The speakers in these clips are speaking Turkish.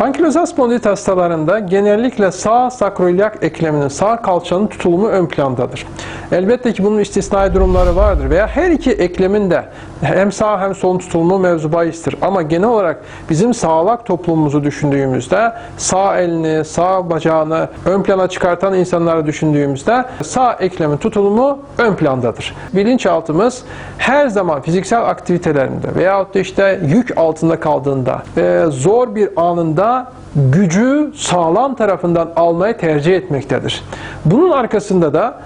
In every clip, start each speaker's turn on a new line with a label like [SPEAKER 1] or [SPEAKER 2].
[SPEAKER 1] Ankilozal spondilit hastalarında genellikle sağ sakroilyak ekleminin, sağ kalçanın tutulumu ön plandadır. Elbette ki bunun istisnai durumları vardır veya her iki eklemin de hem sağ hem sol tutulumu mevzu bahistir. Ama genel olarak bizim sağlak toplumumuzu düşündüğümüzde sağ elini, sağ bacağını ön plana çıkartan insanları düşündüğümüzde sağ eklemin tutulumu ön plandadır. Bilinçaltımız her zaman fiziksel aktivitelerinde veyahut da işte yük altında kaldığında, zor bir anında gücü sağlam tarafından almayı tercih etmektedir. Bunun arkasında da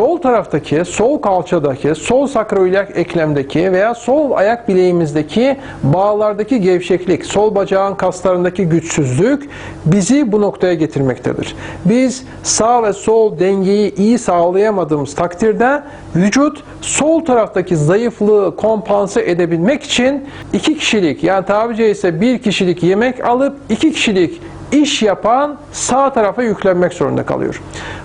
[SPEAKER 1] sol taraftaki, sol kalçadaki, sol sakroilyak eklemdeki veya sol ayak bileğimizdeki bağlardaki gevşeklik, sol bacağın kaslarındaki güçsüzlük bizi bu noktaya getirmektedir. Biz sağ ve sol dengeyi iyi sağlayamadığımız takdirde vücut sol taraftaki zayıflığı kompanse edebilmek için iki kişilik yani tabiri caizse bir kişilik yemek alıp iki kişilik iş yapan sağ tarafa yüklenmek zorunda kalıyor.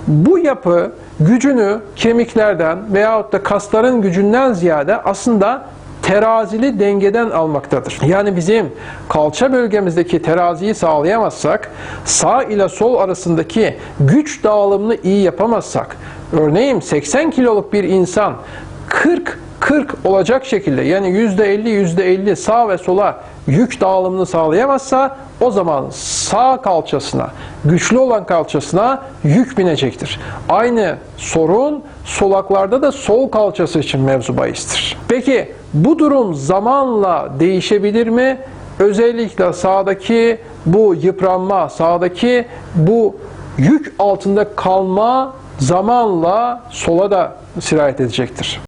[SPEAKER 1] Bu yapı gücünü kemiklerden veyahut da kasların gücünden ziyade aslında terazili dengeden almaktadır. Yani bizim kalça bölgemizdeki teraziyi sağlayamazsak, sağ ile sol arasındaki güç dağılımını iyi yapamazsak, örneğin 80 kiloluk bir insan 40 40 olacak şekilde yani %50 %50 sağ ve sola yük dağılımını sağlayamazsa o zaman sağ kalçasına, güçlü olan kalçasına yük binecektir. Aynı sorun solaklarda da sol kalçası için mevzu bahistir. Peki bu durum zamanla değişebilir mi? Özellikle sağdaki bu yıpranma, sağdaki bu yük altında kalma zamanla sola da sirayet edecektir.